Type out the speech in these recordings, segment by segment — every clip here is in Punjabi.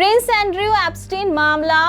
ਪ੍ਰਿੰਸ ਐਂਡਰਿਊ ਐਪਸਟੀਨ ਮਾਮਲਾ,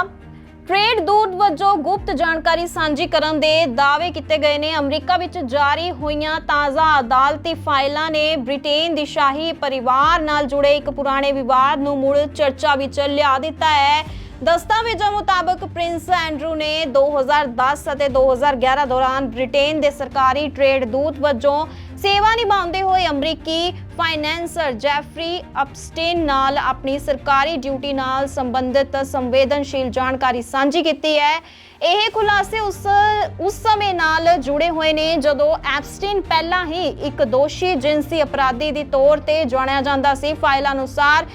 ਟ੍ਰੇਡ ਦੂਤ ਵਜੋਂ ਗੁਪਤ ਜਾਣਕਾਰੀ ਸਾਂਝੀ ਕਰਨ ਦੇ ਦਾਅਵੇ ਕੀਤੇ ਗਏ ਨੇ। ਅਮਰੀਕਾ ਵਿੱਚ ਜਾਰੀ ਹੋਈਆਂ ਤਾਜ਼ਾ ਅਦਾਲਤੀ ਫਾਈਲਾਂ ਨੇ ਬ੍ਰਿਟੇਨ ਦੀ ਸ਼ਾਹੀ ਪਰਿਵਾਰ ਨਾਲ ਜੁੜੇ ਇੱਕ ਪੁਰਾਣੇ ਵਿਵਾਦ ਨੂੰ ਮੁੜ ਚਰਚਾ ਵਿੱਚ ਲਿਆ ਦਿੱਤਾ ਹੈ। ਦਸਤਾਵੇਜ਼ਾਂ ਮੁਤਾਬਕ ਪ੍ਰਿੰਸ ਐਂਡਰੂ ਨੇ 2010 ਅਤੇ 2011 ਦੌਰਾਨ ਬ੍ਰਿਟੇਨ ਦੇ ਸਰਕਾਰੀ ਟ੍ਰੇਡ ਦੂਤ ਵਜੋਂ ਸੇਵਾ ਨਿਭਾਉਂਦੇ ਹੋਏ ਅਮਰੀਕੀ ਫਾਈਨੈਂਸਰ ਜੈਫਰੀ ਅਪਸਟੀਨ ਨਾਲ ਆਪਣੀ ਸਰਕਾਰੀ ਡਿਊਟੀ ਨਾਲ ਸੰਬੰਧਿਤ ਸੰਵੇਦਨਸ਼ੀਲ ਜਾਣਕਾਰੀ ਸਾਂਝੀ ਕੀਤੀ ਹੈ। ਇਹ ਖੁਲਾਸੇ ਉਸ ਉਸ ਸਮੇਂ ਨਾਲ ਜੁੜੇ ਹੋਏ ਨੇ ਜਦੋਂ ਐਪਸਟੀਨ ਪਹਿਲਾਂ ਹੀ ਇੱਕ ਦੋਸ਼ੀ ਜਿੰਸੀ ਅਪਰਾਧੀ ਦੀ ਤੌਰ ਤੇ ਜਾਣਿਆ ਜਾਂਦਾ ਸੀ। ਫਾਈਲ ਅਨੁਸਾਰ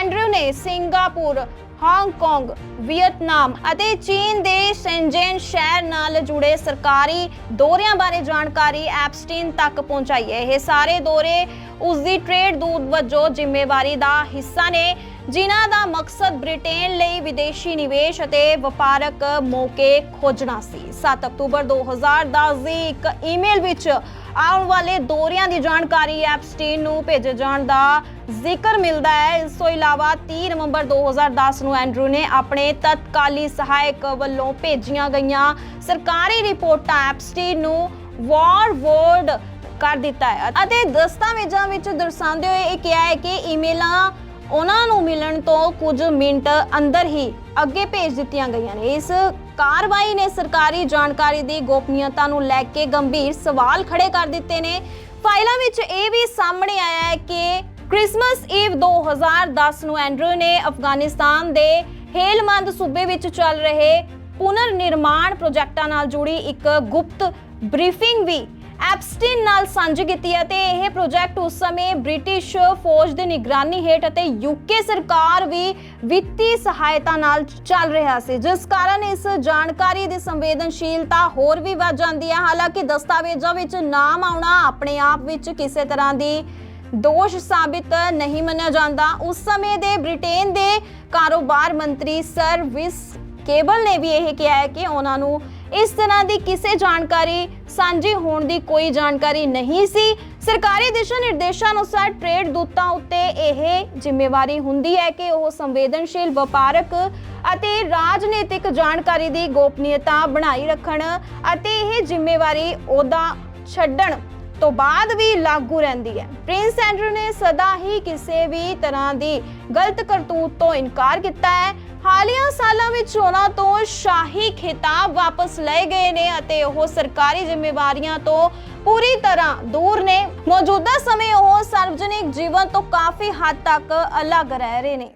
ਐਂਡਰੂ ਨੇ ਸਿੰਗਾਪੁਰ ਹਾਂਗਕਾਂਗ ਵੀਅਤਨਾਮ ਅਤੇ ਚੀਨ ਦੇ ਸ਼ੈਂਜਨ ਸ਼ਹਿਰ ਨਾਲ ਜੁੜੇ ਸਰਕਾਰੀ ਦੌਰਿਆਂ ਬਾਰੇ ਜਾਣਕਾਰੀ ਐਪਸਟੀਨ ਤੱਕ ਪਹੁੰਚਾਈ ਹੈ। ਇਹ ਸਾਰੇ ਦੌਰੇ ਉਸ ਦੀ ਟ੍ਰੇਡ ਦੂਤ ਵਜੋਂ ਜ਼ਿੰਮੇਵਾਰੀ ਦਾ ਹਿੱਸਾ ਨੇ, ਜਿਨ੍ਹਾਂ ਦਾ ਮਕਸਦ ਬ੍ਰਿਟੇਨ ਲਈ ਵਿਦੇਸ਼ੀ ਨਿਵੇਸ਼ ਅਤੇ ਵਪਾਰਕ ਮੌਕੇ ਖੋਜਣਾ ਸੀ। 7 ਅਕਤੂਬਰ 2010 ਦੀ ਇੱਕ ਈਮੇਲ ਵਿੱਚ ਆਉਣ ਵਾਲੇ ਦੌਰਿਆਂ ਦੀ ਜਾਣਕਾਰੀ ਐਪਸਟੀਨ ਨੂੰ ਭੇਜੇ ਜਾਣ ਦਾ ਜ਼ਿਕਰ ਮਿਲਦਾ ਹੈ। ਇਸ ਤੋਂ ਇਲਾਵਾ 30 ਨਵੰਬਰ 2010 ਨੂੰ ਐਂਡਰੂ ਨੇ ਆਪਣੇ ਤਤਕਾਲੀ ਸਹਾਇਕ ਵੱਲੋਂ ਭੇਜੀਆਂ ਗਈਆਂ ਸਰਕਾਰੀ ਰਿਪੋਰਟਾਂ ਐਪਸਟੀਨ ਨੂੰ ਵਾਰ ਵਾਰਵਰਡ ਕਰ ਦਿੱਤਾ ਹੈ ਅਤੇ ਦਸਤਾਵੇਜ਼ਾਂ ਵਿੱਚ ਦਰਸਾਉਂਦੇ ਹੋਏ ਇਹ ਕਿਹਾ ਹੈ ਕਿ ਈਮੇਲਾਂ ਉਹਨਾਂ ਨੂੰ ਮਿਲਣ ਤੋਂ ਕੁਝ ਮਿੰਟ ਅੰਦਰ ਹੀ ਅੱਗੇ ਭੇਜ ਦਿੱਤੀਆਂ ਗਈਆਂ ਨੇ। ਇਸ ਕਾਰਵਾਈ ਨੇ ਸਰਕਾਰੀ ਜਾਣਕਾਰੀ ਦੀ ਗੋਪਨੀਯਤਾ ਨੂੰ ਲੈ ਕੇ ਗੰਭੀਰ ਸਵਾਲ ਖੜੇ ਕਰ ਦਿੱਤੇ ਨੇ। ਫਾਈਲਾਂ ਵਿੱਚ ਇਹ ਵੀ ਸਾਹਮਣੇ ਆਇਆ ਹੈ ਕਿ ਕ੍ਰਿਸਮਸ ਈਵ 2010 ਨੂੰ ਐਂਡਰੂ ਨੇ ਅਫਗਾਨਿਸਤਾਨ ਦੇ ਹੇਲਮੰਦ ਸੂਬੇ ਵਿੱਚ ਚੱਲ ਰਹੇ ਪੁਨਰ ਨਿਰਮਾਣ ਪ੍ਰੋਜੈਕਟਾਂ ਨਾਲ ਜੁੜੀ ਇੱਕ ਗੁਪਤ ਬਰੀਫਿੰਗ ਵੀ ਐਪਸਟੀਨ ਨਾਲ ਸਾਂਝੀ ਕੀਤੀ ਹੈ ਤੇ ਇਹ ਪ੍ਰੋਜੈਕਟ ਉਸ ਸਮੇਂ ਬ੍ਰਿਟਿਸ਼ ਫੌਜ ਦੀ ਨਿਗਰਾਨੀ ਹੇਠ ਅਤੇ ਯੂਕੇ ਸਰਕਾਰ ਵੀ ਵਿੱਤੀ ਸਹਾਇਤਾ ਨਾਲ ਚੱਲ ਰਿਹਾ ਸੀ। ਜਿਸ ਕਾਰਨ ਇਸ ਜਾਣਕਾਰੀ ਦੀ ਸੰਵੇਦਨਸ਼ੀਲਤਾ ਹੋਰ ਵੀ ਵੱਧ ਜਾਂਦੀ ਹੈ। ਹਾਲਾਂਕਿ ਦਸਤਾਵੇਜ਼ਾਂ ਵਿੱਚ ਨਾਮ ਆਉਣਾ ਆਪਣੇ ਆਪ ਵਿੱਚ ਕਿਸੇ ਤਰ੍ਹਾਂ ਦੀ ਦੋਸ਼ ਸਾਬਿਤ ਨਹੀਂ ਮੰਨਿਆ ਜਾਂਦਾ। ਉਸ ਸਮੇਂ ਦੇ ਬ੍ਰਿਟੇਨ ਦੇ ਕਾਰੋਬਾਰ ਮੰਤਰੀ ਸਰ ਵਿਸ ਕੇਬਲ ਨੇ ਵੀ ਇਹ ਕਿਹਾ ਹੈ ਕਿ ਉਹਨਾਂ ਨੂੰ ਇਸ ਤਰ੍ਹਾਂ ਦੀ ਕਿਸੇ ਜਾਣਕਾਰੀ ਸਾਂਝੀ ਹੋਣ ਦੀ ਕੋਈ ਜਾਣਕਾਰੀ ਨਹੀਂ ਸੀ। ਸਰਕਾਰੀ ਦਿਸ਼ਾ ਨਿਰਦੇਸ਼ਾਂ ਅਨੁਸਾਰ ਟ੍ਰੇਡ ਦੂਤਾਂ ਉੱਤੇ ਇਹ ਜ਼ਿੰਮੇਵਾਰੀ ਹੁੰਦੀ ਹੈ ਕਿ ਉਹ ਸੰਵੇਦਨਸ਼ੀਲ ਵਪਾਰਕ ਅਤੇ ਰਾਜਨੀਤਿਕ ਜਾਣਕਾਰੀ ਦੀ ਗੋਪਨੀਯਤਾ ਬਣਾਈ ਰੱਖਣ ਅਤੇ ਇਹ ਜ਼ਿੰਮੇਵਾਰੀ ਉਹਦਾ ਛੱਡਣ। ਤੋਂ ਬਾਅਦ ਵੀ ਲਾਗੂ ਰਹਿੰਦੀ ਹੈ। ਪ੍ਰਿੰਸ ਐਂਡਰੂ ਨੇ ਸਦਾ ਹੀ ਕਿਸੇ ਵੀ ਤਰ੍ਹਾਂ ਦੀ ਗਲਤ ਕਰਤੂਤ ਤੋਂ ਇਨਕਾਰ ਕੀਤਾ ਹੈ। ਹਾਲੀਆ ਸਾਲਾਂ ਵਿੱਚ ਉਹਨਾਂ ਤੋਂ ਸ਼ਾਹੀ ਖਿਤਾਬ ਵਾਪਸ ਲਏ ਗਏ ਨੇ ਅਤੇ ਉਹ ਸਰਕਾਰੀ ਜ਼ਿੰਮੇਵਾਰੀਆਂ ਤੋਂ ਪੂਰੀ ਤਰ੍ਹਾਂ ਦੂਰ ਨੇ। ਮੌਜੂਦਾ ਸਮੇਂ ਉਹ ਸਾਰਵਜਨਿਕ ਜੀਵਨ ਤੋਂ ਕਾਫੀ ਹੱਦ ਤੱਕ ਅਲੱਗ ਰਹਿ ਰਹੇ ਨੇ।